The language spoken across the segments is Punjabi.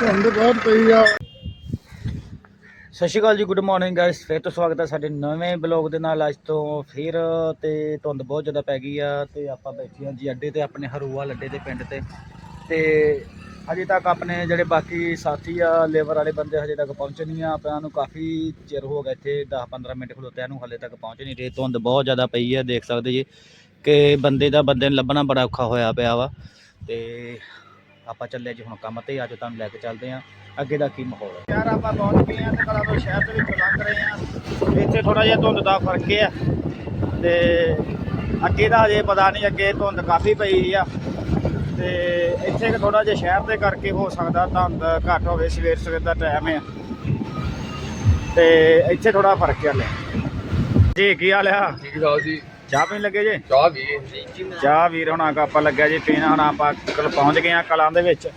ਧੁੰਦ ਸਤਿ ਸ਼੍ਰੀ ਅਕਾਲ ਜੀ ਗੁੱਡ ਮਾਰਨਿੰਗ ਗਾਇਸ ਫੇਰ ਤੋਂ ਸਵਾਗਤ ਹੈ ਸਾਡੇ ਨਵੇਂ ਬਲੌਗ ਦੇ ਨਾਲ। ਅੱਜ ਤੋਂ ਫਿਰ ਤੇ ਧੁੰਦ ਬਹੁਤ ਜ਼ਿਆਦਾ ਪੈ ਗਈ ਆ ਤੇ ਆਪਾਂ ਬੈਠੇ ਹਾਂ ਜੀ ਅੱਡੇ ਤੇ, ਆਪਣੇ ਹਰੂਆ ਲੱਡੇ ਦੇ ਪਿੰਡ ਤੇ। ਤੇ ਹਜੇ ਤੱਕ ਆਪਣੇ ਜਿਹੜੇ ਬਾਕੀ ਸਾਥੀ ਆ ਲੇਬਰ ਵਾਲੇ ਬੰਦੇ ਹਜੇ ਤੱਕ ਪਹੁੰਚੇ ਨਹੀਂ ਆ। ਆਪਾਂ ਨੂੰ ਕਾਫੀ ਚਿਰ ਹੋ ਗਿਆ ਇੱਥੇ 10-15 ਮਿੰਟ ਖਲੋਤਿਆਂ ਨੂੰ, ਹਲੇ ਤੱਕ ਪਹੁੰਚ ਨਹੀਂ। ਰਹੇ ਧੁੰਦ ਬਹੁਤ ਜ਼ਿਆਦਾ ਪਈ ਆ, ਦੇਖ ਸਕਦੇ ਜੀ। ਕਿ ਬੰਦੇ ਦਾ ਬੰਦੇ ਨੂੰ ਲੱਭਣਾ ਬੜਾ ਔਖਾ ਹੋਇਆ ਪਿਆ ਵਾ ਤੇ ਆਪਾਂ ਚੱਲੇ ਜੀ ਹੁਣ ਕੰਮ ਤੇ ਅੱਜ ਤੁਹਾਨੂੰ ਲੈ ਕੇ ਚੱਲਦੇ ਆ ਅੱਗੇ ਦਾ ਕੀ ਮਾਹੌਲ ਹੈ। ਯਾਰ ਆਪਾਂ ਪਹੁੰਚ ਗਏ ਆ ਤੇ ਕਲਾ ਤੋਂ ਸ਼ਹਿਰ ਦੇ ਵਿੱਚ ਲੰਘ ਰਹੇ ਆ ਇੱਥੇ ਥੋੜਾ ਜਿਹਾ ਧੁੰਦ ਦਾ ਫ਼ਰਕ ਆ ਤੇ ਅੱਗੇ ਦਾ ਹਜੇ ਪਤਾ ਨਹੀਂ ਅੱਗੇ ਧੁੰਦ ਕਾਫੀ ਪਈ ਆ। ਤੇ ਇੱਥੇ ਥੋੜਾ ਜਿਹਾ ਸ਼ਹਿਰ ਦੇ ਕਰਕੇ ਹੋ ਸਕਦਾ ਧੁੰਦ ਘੱਟ ਹੋਵੇ ਸਵੇਰ ਸਵੇਰ ਦਾ ਟਾਈਮ ਆ। ਤੇ ਇੱਥੇ ਥੋੜਾ ਫ਼ਰਕ ਆ ਲੈ ਜੀ ਕੀ ਹਾਲ ਆ? ਠੀਕ ਠਾਕ ਜੀ। ਚਾਹ ਪੀਣ ਲੱਗੇ ਜੇ? ਚਾਹ ਵੀ। ਚਾਹ ਵੀਰ ਹੁਣਾਂ ਕੋ ਆਪਾਂ ਲੱਗਿਆ ਜੀ ਪੀਣ ਹੁਣ ਆਪਾਂ ਕਲ ਪਹੁੰਚ ਗਏ ਆ ਕਲਾਂ ਦੇ ਵਿੱਚ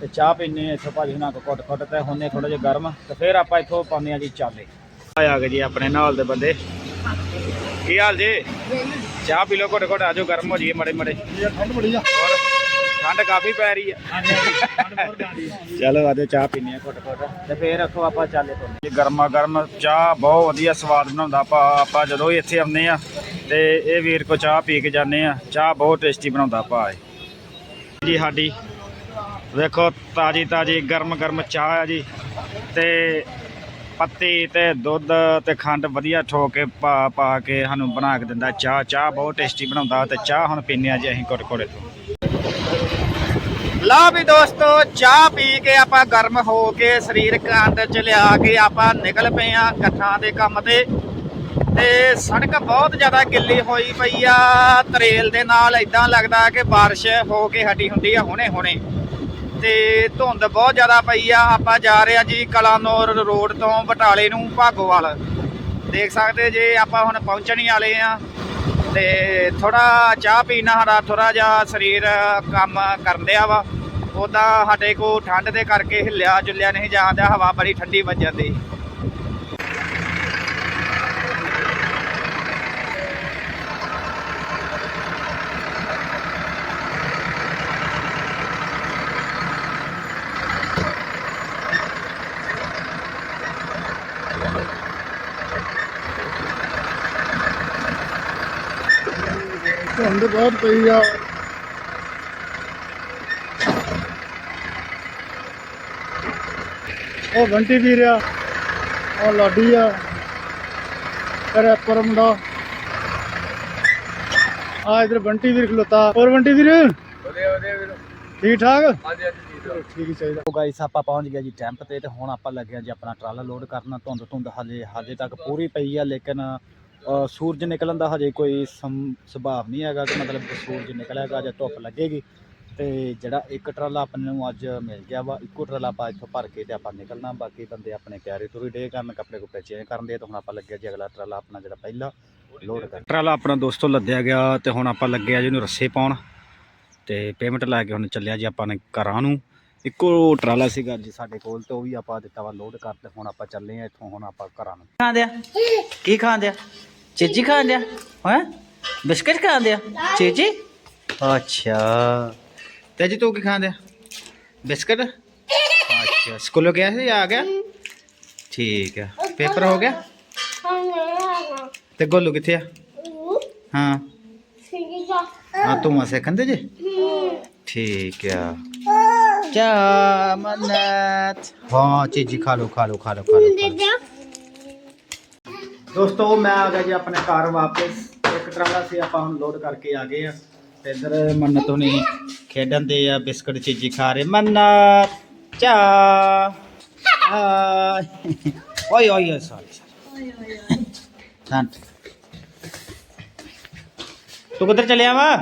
ਤੇ ਚਾਹ ਪੀਨੇ ਆ ਇੱਥੋਂ ਭਾਜੀ ਹੁਣਾਂ ਕੋ ਕੁੱਟ ਕੁੱਟ ਤੇ ਹੁੰਨੇ ਥੋੜਾ ਜਿਹਾ ਗਰਮ ਤੇ ਫਿਰ ਆਪਾਂ ਇੱਥੋਂ ਪਾਉਂਦੇ ਆ ਜੀ ਚਾਲੇ। ਆ ਗਏ ਜੀ ਆਪਣੇ ਨਾਲ ਦੇ ਬੰਦੇ। ਕੀ ਹਾਲ ਜੀ? ਚਾਹ ਪੀ ਲਓ ਘੁੱਟ ਘੁੱਟ ਆਜੋ ਗਰਮ ਹੋ ਜੀ ਮੜੇ ਮੜੇ। ਠੰਡ ਬੜੀ ਆ। ਹੋਰ? ਠੰਡ ਕਾਫੀ ਪੈ ਰਹੀ ਆ। ਚਲੋ ਆਜੋ ਚਾਹ ਪੀਨੇ ਆ ਘੁੱਟ ਘੁੱਟ। ਤੇ ਫਿਰ ਇੱਥੋਂ ਆਪਾਂ ਚਾਲੇ ਜੀ ਗਰਮਾ ਗਰਮ ਚਾਹ ਬਹੁਤ ਵਧੀਆ ਸਵਾਦ ਬਣਾਉਂਦਾ ਆਪਾਂ। ਆਪਾਂ ਜਦੋਂ ਇੱਥੇ ਆਉਂਦੇ ਆ ਤੇ ਇਹ ਵੀਰ ਕੋ ਚਾਹ ਪੀ ਕੇ ਜਾਂਦੇ ਆ ਚਾਹ ਬਹੁਤ ਟੇਸਟੀ ਬਣਾਉਂਦਾ ਭਾ ਇਹ। ਜੀ ਸਾਡੀ ਵੇਖੋ ਤਾਜੀ ਤਾਜੀ ਗਰਮ ਗਰਮ ਚਾਹ ਆ ਜੀ। ਤੇ ਪੱਤੀ ਤੇ ਦੁੱਧ ਤੇ ਖੰਡ ਵਧੀਆ ਠੋਕ ਕੇ ਪਾ ਪਾ ਕੇ ਸਾਨੂੰ ਬਣਾ ਕੇ ਦਿੰਦਾ। ਚਾਹ ਚਾਹ ਬਹੁਤ ਟੇਸਟੀ ਬਣਾਉਂਦਾ ਤੇ ਚਾਹ ਹੁਣ ਪੀਨੇ ਆ ਜੀ ਅਸੀਂ ਕੋਟ ਕੋੜੇ ਤੋਂ ਲਾ ਵੀ ਦੋਸਤੋ, ਚਾਹ ਪੀ ਕੇ ਆਪਾਂ ਗਰਮ ਹੋ ਕੇ ਸਰੀਰ ਕਾਂਡ ਚ ਲਿਆ ਕੇ ਆਪਾਂ ਨਿਕਲ ਪਏ ਆ ਕੱਠਾਂ ਦੇ ਕੰਮ ਤੇ। ਤੇ ਸੜਕ ਬਹੁਤ ਜ਼ਿਆਦਾ ਗਿੱਲੀ ਹੋਈ ਪਈ ਆ। ਤਰੇਲ ਦੇ ਨਾਲ ਇਦਾਂ ਲੱਗਦਾ ਕਿ ਬਾਰਿਸ਼ ਹੋ ਕੇ ਹਟੀ ਹੁੰਦੀ ਆ ਹੁਣੇ ਹੁਣੇ ਤੇ ਧੁੰਦ ਬਹੁਤ ਜ਼ਿਆਦਾ ਪਈ ਆ। ਆਪਾਂ ਜਾ ਰਹੇ ਆ ਜੀ ਕਲਾਨੌਰ ਰੋਡ ਤੋਂ ਬਟਾਲੇ ਨੂੰ, ਭਾਗੋਵਾਲ। ਦੇਖ ਸਕਦੇ ਜੇ ਆਪਾਂ ਹੁਣ ਪਹੁੰਚਣ ਹੀ ਵਾਲੇ ਆ ਤੇ ਥੋੜਾ ਚਾਹ ਪੀਣਾ ਸਾਡਾ ਥੋੜਾ ਜਿਹਾ ਸਰੀਰ ਕੰਮ ਕਰਨ ਡਿਆ ਵਾ। ਉਦਾਂ ਸਾਡੇ ਕੋ ਠੰਡ ਦੇ ਕਰਕੇ ਹਿੱਲਿਆ ਜੁਲਿਆ ਨਹੀਂ ਜਾਂਦਾ, ਹਵਾ ਬੜੀ ਠੰਡੀ ਵੱਜਣ ਧੁੰਦ ਬਹੁਤ ਪਈ ਆ। ਉਹ ਬੰਟੀ ਵੀਰ ਆ ਉਹ ਲਾਡੀ ਆ ਤੇਰੇ ਪਰਮਦਾ ਆ ਇਧਰ ਬੰਟੀ ਵੀਰ ਖਲੋਤਾ। ਹੋਰ ਬੰਟੀ ਵੀਰ? ਵਧੀਆ ਵਧੀਆ ਵੀਰ। ਠੀਕ ਠਾਕ? ਹਾਂਜੀ ਹਾਂਜੀ ਠੀਕ ਹੀ ਚਾਹੀਦਾ। ਉਹ ਗਾਈਸ ਆਪਾਂ ਪਹੁੰਚ ਗਏ ਜੀ ਟੈਂਪ ਤੇ ਤੇ ਹੁਣ ਆਪਾਂ ਲੱਗੇ ਹਾਂ ਜੀ ਆਪਣਾ ਟਰਾਲਾ ਲੋਡ ਕਰਨਾ। ਧੁੰਦ ਧੁੰਦ ਹਜੇ ਹਜੇ ਤੱਕ ਪੂਰੀ ਪਈ ਆ ਲੇਕਿਨ ਸੂਰਜ ਨਿਕਲਣ ਦਾ ਹਜੇ ਕੋਈ ਸੁਭਾਵ ਨਹੀਂ ਹੈਗਾ ਕਿ ਮਤਲਬ ਸੂਰਜ ਨਿਕਲੇਗਾ ਜਾਂ ਧੁੱਪ ਲੱਗੇਗੀ। ਤੇ ਜਿਹੜਾ ਇੱਕ ਟਰਾਲਾ ਆਪਣੇ ਨੂੰ ਅੱਜ ਮਿਲ ਗਿਆ ਵਾ ਇੱਕੋ ਟਰਾਲਾ ਆਪਾਂ ਇੱਥੋਂ ਭਰ ਕੇ ਤੇ ਆਪਾਂ ਨਿਕਲਣਾ। ਬਾਕੀ ਬੰਦੇ ਆਪਣੇ ਤਿਆਰੀ ਤੁਰੀ ਡੇ ਕਰਨ ਕੱਪੜੇ ਕੁਪੜੇ ਚੇਂਜ ਕਰਨ ਦੇ ਤੇ ਹੁਣ ਆਪਾਂ ਲੱਗਿਆ ਜੀ ਅਗਲਾ ਟਰਾਲਾ ਆਪਣਾ ਜਿਹੜਾ ਪਹਿਲਾ ਲੋਡ ਕਰ ਟਰਾਲਾ ਆਪਣਾ ਦੋਸਤੋ ਲੱਦਿਆ ਗਿਆ ਤੇ ਹੁਣ ਆਪਾਂ ਲੱਗਿਆ ਜੀ ਇਹਨੂੰ ਰੱਸੇ ਪਾਉਣ। ਤੇ ਪੇਮੈਂਟ ਲੈ ਕੇ ਹੁਣ ਚੱਲਿਆ ਜੀ ਆਪਾਂ ਨੇ ਘਰਾਂ ਨੂੰ। ਇੱਕੋ ਟਰਾਲਾ ਸੀਗਾ ਜੀ ਸਾਡੇ ਕੋਲ ਤੇ ਉਹ ਵੀ ਆਪਾਂ ਦਿੱਤਾ ਵਾ ਲੋਡ ਕਰਤੇ ਹੁਣ ਆਪਾਂ ਚੱਲੇ ਆ ਇੱਥੋਂ ਹੁਣ ਆਪਾਂ ਘਰਾਂ ਨੂੰ। ਖਾਂਦੇ ਆ? ਕੀ ਖਾਂਦੇ ਆ? ਚੀਜੀ ਖਾਂਦੇ ਆ ਹੈ ਬਿਸਕਟ ਖਾਂਦੇ ਆ ਚੀਜੀ ਅੱਛਾ ਤੇ ਜੀ ਤੂੰ ਕੀ ਖਾਂਦੇ ਆ ਬਿਸਕਟ ਅੱਛਾ ਸਕੂਲੋਂ ਗਿਆ ਸੀ ਆ ਗਿਆ ਠੀਕ ਆ ਪੇਪਰ ਹੋ ਗਿਆ ਤੇ ਗੋਲੂ ਕਿੱਥੇ ਆ ਹਾਂ ਹਾਂ ਤੂੰ ਮਾ ਸਿੱਖੰਦੇ ਜੀ ਠੀਕ ਆ ਜਾ ਮਨਤ ਹਾਂ ਚੀਜੀ ਖਾ ਲੋ ਖਾ ਲੋ ਖਾ ਲੋ ਖਾ ਲੋ ਦੋਸਤੋ ਮੈਂ ਆ ਗਿਆ ਜੀ ਆਪਣੇ ਘਰ ਵਾਪਸ। ਇੱਕ ਟਰਾਲਾ ਸੀ ਆਪਾਂ ਹੁਣ ਲੋਡ ਕਰਕੇ ਆ ਗਏ ਆ ਤੇ ਇਧਰ ਮੰਨਤ ਹੁਣੀ ਖੇਡਣ ਦੇ ਆ ਬਿਸਕਟ ਚੀਜੀ ਖਾ ਰਹੇ। ਮੰਨਤ ਚਾ ਓਏ ਓਏ ਸੌਰੀ ਸੰਤ ਤੂੰ ਕਿੱਧਰ ਚੱਲਿਆ ਵਾ?